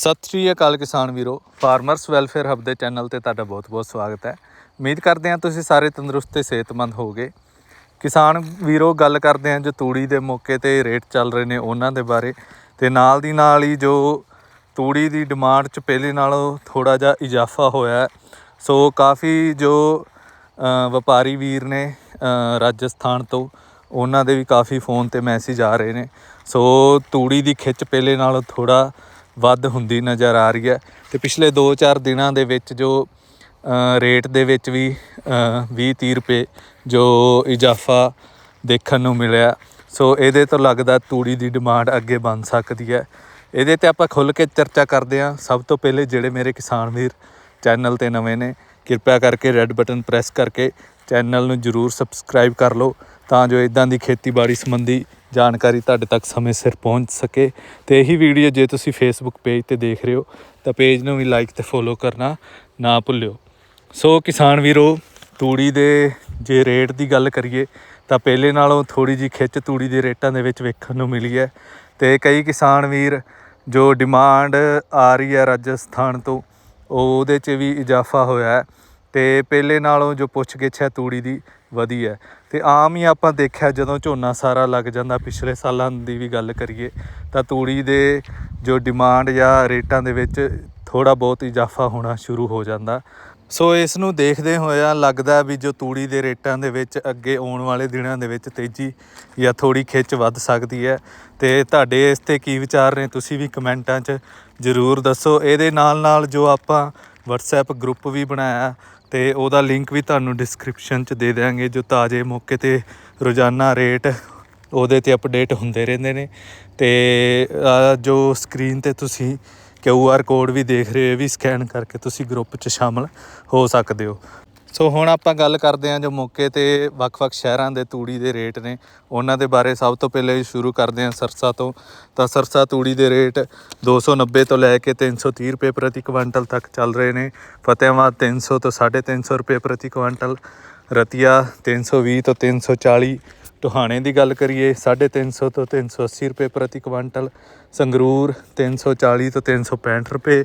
ਸਤਿ ਸ਼੍ਰੀ ਅਕਾਲ ਕਿਸਾਨ ਵੀਰੋ, ਫਾਰਮਰਸ ਵੈਲਫੇਅਰ ਹੱਬ ਦੇ ਚੈਨਲ ਤੇ ਤੁਹਾਡਾ ਬਹੁਤ-ਬਹੁਤ ਸਵਾਗਤ ਹੈ। ਉਮੀਦ ਕਰਦੇ ਹਾਂ ਤੁਸੀਂ ਸਾਰੇ ਤੰਦਰੁਸਤ ਤੇ ਸਿਹਤਮੰਦ ਹੋਗੇ ਕਿਸਾਨ ਵੀਰੋ, ਗੱਲ ਕਰਦੇ ਹਾਂ ਜੋ ਤੂੜੀ ਦੇ ਮੌਕੇ ਤੇ ਰੇਟ ਚੱਲ ਰਹੇ ਨੇ ਉਹਨਾਂ ਦੇ ਬਾਰੇ। ਤੇ ਨਾਲ ਦੀ ਨਾਲ ਹੀ ਜੋ ਤੂੜੀ ਦੀ ਡਿਮਾਂਡ 'ਚ ਪਹਿਲੇ ਨਾਲੋਂ ਥੋੜਾ ਜਿਹਾ ਇਜ਼ਾਫਾ ਹੋਇਆ ਸੋ ਕਾਫੀ ਜੋ ਵਪਾਰੀ ਵੀਰ ਨੇ ਰਾਜਸਥਾਨ ਤੋਂ, ਉਹਨਾਂ ਦੇ ਵੀ ਕਾਫੀ ਫੋਨ ਤੇ ਮੈਸੇਜ ਆ ਰਹੇ ਨੇ। ਸੋ ਤੂੜੀ ਦੀ ਖਿੱਚ ਪਹਿਲੇ ਨਾਲੋਂ ਥੋੜਾ ਵੱਧ ਹੁੰਦੀ ਨਜ਼ਰ ਆ ਰਹੀ ਹੈ ਤੇ ਪਿਛਲੇ 2-4 ਦਿਨਾਂ ਦੇ ਵਿੱਚ ਜੋ ਰੇਟ ਦੇ ਵਿੱਚ ਵੀ 20-30 ਰੁਪਏ ਜੋ ਇਜ਼ਾਫਾ ਦੇਖਣ ਨੂੰ ਮਿਲਿਆ। ਸੋ ਇਹਦੇ ਤੋਂ ਲੱਗਦਾ ਤੂੜੀ ਦੀ ਡਿਮਾਂਡ ਅੱਗੇ ਬਣ ਸਕਦੀ ਹੈ। ਇਹਦੇ ਤੇ ਆਪਾਂ ਖੁੱਲ ਕੇ ਚਰਚਾ ਕਰਦੇ ਹਾਂ। ਸਭ ਤੋਂ ਪਹਿਲੇ ਜਿਹੜੇ ਮੇਰੇ ਕਿਸਾਨ ਵੀਰ ਚੈਨਲ ਤੇ ਨਵੇਂ ਨੇ, ਕਿਰਪਾ ਕਰਕੇ ਰੈੱਡ ਬਟਨ ਪ੍ਰੈਸ ਕਰਕੇ ਚੈਨਲ ਨੂੰ ਜਰੂਰ ਸਬਸਕ੍ਰਾਈਬ ਕਰ ਲਓ ਤਾਂ ਜੋ ਇਦਾਂ ਦੀ ਖੇਤੀਬਾੜੀ ਸੰਬੰਧੀ ਜਾਣਕਾਰੀ ਤੁਹਾਡੇ ਤੱਕ ਸਮੇਂ ਸਿਰ ਪਹੁੰਚ ਸਕੇ। ਤੇ ਇਹੀ ਵੀਡੀਓ ਜੇ ਤੁਸੀਂ ਫੇਸਬੁੱਕ ਪੇਜ ਤੇ ਦੇਖ ਰਹੇ ਹੋ, ਤਾਂ ਪੇਜ ਨੂੰ ਵੀ ਲਾਈਕ ਤੇ ਫੋਲੋ ਕਰਨਾ ਨਾ ਭੁੱਲਿਓ। ਸੋ ਕਿਸਾਨ ਵੀਰੋ, ਤੂੜੀ ਦੇ ਜੇ ਰੇਟ ਦੀ ਗੱਲ ਕਰੀਏ, ਤਾਂ ਪਹਿਲੇ ਨਾਲੋਂ ਥੋੜੀ ਜੀ ਖਿੱਚ ਤੂੜੀ ਦੇ ਰੇਟਾਂ ਦੇ ਵਿੱਚ ਵੇਖਣ ਨੂੰ ਮਿਲੀ ਹੈ। ਤੇ ਕਈ ਕਿਸਾਨ ਵੀਰ ਜੋ ਡਿਮਾਂਡ ਆ ਰਹੀ ਹੈ ਰਾਜਸਥਾਨ ਤੋਂ ਉਹਦੇ 'ਚ ਵੀ ਇਜ਼ਾਫਾ ਹੋਇਆ ਹੈ। ਤੇ ਪਹਿਲੇ ਨਾਲੋਂ ਜੋ ਪੁੱਛ ਗਿੱਛ ਹੈ ਤੂੜੀ ਦੀ, ਵਧੀ ਹੈ। ਤੇ ਆਮ ਹੀ ਆਪਾਂ ਦੇਖਿਆ ਜਦੋਂ ਝੋਨਾ ਸਾਰਾ ਲੱਗ ਜਾਂਦਾ, ਪਿਛਲੇ ਸਾਲਾਂ ਦੀ ਵੀ ਗੱਲ ਕਰੀਏ, ਤਾਂ ਤੂੜੀ ਦੇ ਜੋ ਡਿਮਾਂਡ ਜਾਂ ਰੇਟਾਂ ਦੇ ਵਿੱਚ ਥੋੜਾ ਬਹੁਤ ਇਜ਼ਾਫਾ ਹੋਣਾ ਸ਼ੁਰੂ ਹੋ ਜਾਂਦਾ। ਸੋ ਇਸ ਨੂੰ ਦੇਖਦੇ ਹੋਇਆ ਲੱਗਦਾ ਵੀ ਜੋ ਤੂੜੀ ਦੇ ਰੇਟਾਂ ਦੇ ਵਿੱਚ ਅੱਗੇ ਆਉਣ ਵਾਲੇ ਦਿਨਾਂ ਦੇ ਵਿੱਚ ਤੇਜ਼ੀ ਜਾਂ ਥੋੜੀ ਖਿੱਚ ਵੱਧ ਸਕਦੀ ਹੈ। ਤੇ ਤੁਹਾਡੇ ਇਸ ਤੇ ਕੀ ਵਿਚਾਰ ਨੇ, ਤੁਸੀਂ ਵੀ ਕਮੈਂਟਾਂ 'ਚ ਜ਼ਰੂਰ ਦੱਸੋ। ਇਹਦੇ ਨਾਲ ਨਾਲ ਜੋ ਆਪਾਂ WhatsApp ਗਰੁੱਪ ਵੀ ਬਣਾਇਆ ਤੇ ਉਹਦਾ ਲਿੰਕ ਵੀ ਤੁਹਾਨੂੰ ਡਿਸਕ੍ਰਿਪਸ਼ਨ 'ਚ ਦੇ ਦਿਆਂਗੇ, ਜੋ ਤਾਜ਼ੇ ਮੌਕੇ ਤੇ ਰੋਜ਼ਾਨਾ ਰੇਟ ਉਹਦੇ ਤੇ ਅਪਡੇਟ ਹੁੰਦੇ ਰਹਿੰਦੇ ਨੇ। ਤੇ ਜੋ ਸਕਰੀਨ ਤੇ ਤੁਸੀਂ ਕਿਊ ਆਰ ਕੋਡ ਵੀ ਦੇਖ ਰਹੇ ਹੋ, ਇਹ ਵੀ ਸਕੈਨ ਕਰਕੇ ਤੁਸੀਂ ਗਰੁੱਪ 'ਚ ਸ਼ਾਮਲ ਹੋ ਸਕਦੇ ਹੋ। ਸੋ ਹੁਣ ਆਪਾਂ ਗੱਲ ਕਰਦੇ ਹਾਂ ਜੋ ਮੌਕੇ ਤੇ ਵੱਖ-ਵੱਖ ਸ਼ਹਿਰਾਂ ਦੇ ਤੂੜੀ ਦੇ ਰੇਟ ਨੇ, ਉਹਨਾਂ ਦੇ ਬਾਰੇ ਸਭ ਤੋਂ ਪਹਿਲੇ ਸ਼ੁਰੂ ਕਰਦੇ ਹਾਂ ਸਰਸਾ ਤੋਂ। ਤਾਂ ਸਰਸਾ ਤੂੜੀ ਦੇ ਰੇਟ 290 ਤੋਂ ਲੈ ਕੇ 330 ਰੁਪਏ ਪ੍ਰਤੀ ਕੁਇੰਟਲ ਤੱਕ ਚੱਲ ਰਹੇ ਨੇ। ਫਤਿਆਬਾਦ 300 ਤੋਂ 350 ਰੁਪਏ ਪ੍ਰਤੀ ਕੁਇੰਟਲ ਰਤੀਆ 320 ਤੋਂ 340 ਟੋਹਾਣੇ ਦੀ ਗੱਲ ਕਰੀਏ 350 ਤੋਂ 380 ਰੁਪਏ ਪ੍ਰਤੀ ਕੁਇੰਟਲ ਸੰਗਰੂਰ 340 ਤੋਂ 365 ਰੁਪਏ,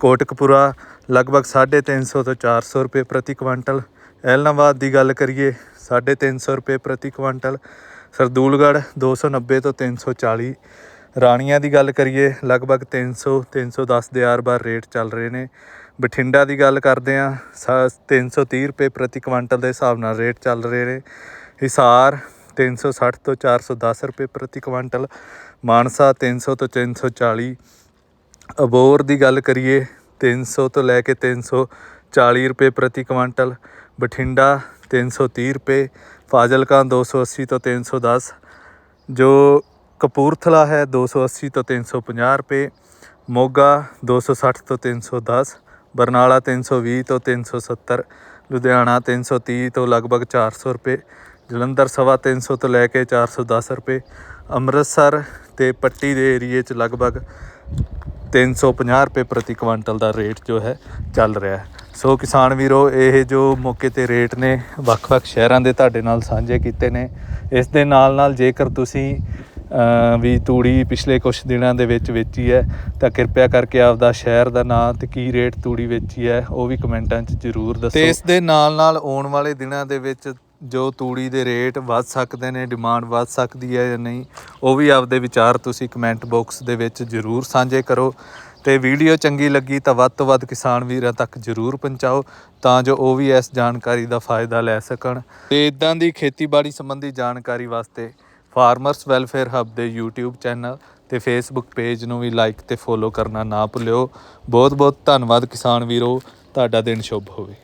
ਕੋਟਕਪੂਰਾ ਲਗਭਗ 350 ਤੋਂ 400 ਰੁਪਏ ਪ੍ਰਤੀ ਕੁਇੰਟਲ ਐਲਨਾਬਾਦ ਦੀ ਗੱਲ ਕਰੀਏ 350 ਰੁਪਏ ਪ੍ਰਤੀ ਕੁਇੰਟਲ ਸਰਦੂਲਗੜ੍ਹ 290 ਤੋਂ 340 ਰਾਣੀਆਂ ਦੀ ਗੱਲ ਕਰੀਏ, ਲਗਭਗ 300 310 ਦੇ ਆਰ-ਬਾਰ ਰੇਟ ਚੱਲ ਰਹੇ ਨੇ। ਬਠਿੰਡਾ ਦੀ ਗੱਲ ਕਰਦੇ ਆ 330 ਰੁਪਏ ਪ੍ਰਤੀ ਕੁਇੰਟਲ ਦੇ ਹਿਸਾਬ ਨਾਲ ਰੇਟ ਚੱਲ ਰਹੇ ਨੇ। ਹਿਸਾਰ 360 ਤੋਂ 410 ਰੁਪਏ ਪ੍ਰਤੀ ਕੁਇੰਟਲ ਮਾਨਸਾ 300 ਤੋਂ 340 ਅਬੋਰ ਦੀ ਗੱਲ ਕਰੀਏ 300 ਤੋਂ ਲੈ ਕੇ 340 ਰੁਪਏ ਪ੍ਰਤੀ ਕੁਇੰਟਲ ਬਠਿੰਡਾ 330 ਰੁਪਏ ਫਾਜ਼ਿਲਕਾ 280 ਤੋਂ 310 ਜੋ ਕਪੂਰਥਲਾ ਹੈ 280 ਤੋਂ 350 ਰੁਪਏ ਮੋਗਾ 260 ਤੋਂ 310 ਬਰਨਾਲਾ 320 ਤੋਂ 370 ਲੁਧਿਆਣਾ 330 ਤੋਂ ਲਗਭਗ 400 ਰੁਪਏ ਜਲੰਧਰ ਸਵਾ 300 ਤੋਂ ਲੈ ਕੇ 410 ਰੁਪਏ, ਅੰਮ੍ਰਿਤਸਰ ਤੇ ਪੱਟੀ ਦੇ ਏਰੀਏ 'ਚ ਲਗਭਗ 350 ਰੁਪਏ ਪ੍ਰਤੀ ਕੁਇੰਟਲ ਦਾ ਰੇਟ ਜੋ ਹੈ ਚੱਲ ਰਿਹਾ ਹੈ। ਸੋ ਕਿਸਾਨ ਵੀਰੋ, ਇਹ ਜੋ ਮੌਕੇ ਤੇ ਰੇਟ ਨੇ, ਵੱਖ-ਵੱਖ ਸ਼ਹਿਰਾਂ ਦੇ ਤੁਹਾਡੇ ਨਾਲ ਸਾਂਝੇ ਕੀਤੇ ਨੇ। ਇਸ ਦੇ ਨਾਲ-ਨਾਲ ਜੇਕਰ ਤੁਸੀਂ ਵੀ ਤੂੜੀ ਪਿਛਲੇ ਕੁਝ ਦਿਨਾਂ ਦੇ ਵਿੱਚ ਵੇਚੀ ਹੈ, ਤਾਂ ਕਿਰਪਾ ਕਰਕੇ ਆਪਦਾ ਸ਼ਹਿਰ ਦਾ ਨਾਂ ਤੇ ਕੀ ਰੇਟ ਤੂੜੀ ਵੇਚੀ ਹੈ, ਉਹ ਵੀ ਕਮੈਂਟਾਂ 'ਚ ਜ਼ਰੂਰ ਦੱਸੋ। ਤੇ ਇਸ ਦੇ ਨਾਲ-ਨਾਲ ਆਉਣ ਵਾਲੇ ਦਿਨਾਂ ਦੇ ਵਿੱਚ ਜੋ ਤੂੜੀ ਦੇ ਰੇਟ ਵੱਧ ਸਕਦੇ ਨੇ, ਡਿਮਾਂਡ ਵੱਧ ਸਕਦੀ ਹੈ ਜਾਂ ਨਹੀਂ, ਉਹ ਵੀ ਆਪਦੇ ਵਿਚਾਰ ਤੁਸੀਂ ਕਮੈਂਟ ਬਾਕਸ ਦੇ ਵਿੱਚ ਜ਼ਰੂਰ ਸਾਂਝੇ ਕਰੋ ਤੇ ਵੀਡੀਓ ਚੰਗੀ ਲੱਗੀ ਤਾਂ ਵੱਧ ਤੋਂ ਵੱਧ ਕਿਸਾਨ ਵੀਰਾਂ ਤੱਕ ਜ਼ਰੂਰ ਪਹੁੰਚਾਓ ਤਾਂ ਜੋ ਉਹ ਵੀ ਇਸ ਜਾਣਕਾਰੀ ਦਾ ਫਾਇਦਾ ਲੈ ਸਕਣ। ਤੇ ਇਦਾਂ ਦੀ ਖੇਤੀਬਾੜੀ ਸੰਬੰਧੀ ਜਾਣਕਾਰੀ ਵਾਸਤੇ ਫਾਰਮਰਸ ਵੈਲਫੇਅਰ ਹੱਬ ਦੇ YouTube ਚੈਨਲ ਤੇ Facebook ਪੇਜ ਨੂੰ ਵੀ ਲਾਈਕ ਤੇ ਫੋਲੋ ਕਰਨਾ ਨਾ ਭੁੱਲਿਓ। ਬਹੁਤ ਬਹੁਤ ਧੰਨਵਾਦ ਕਿਸਾਨ ਵੀਰੋ, ਤੁਹਾਡਾ ਦਿਨ ਸ਼ੁਭ ਹੋਵੇ।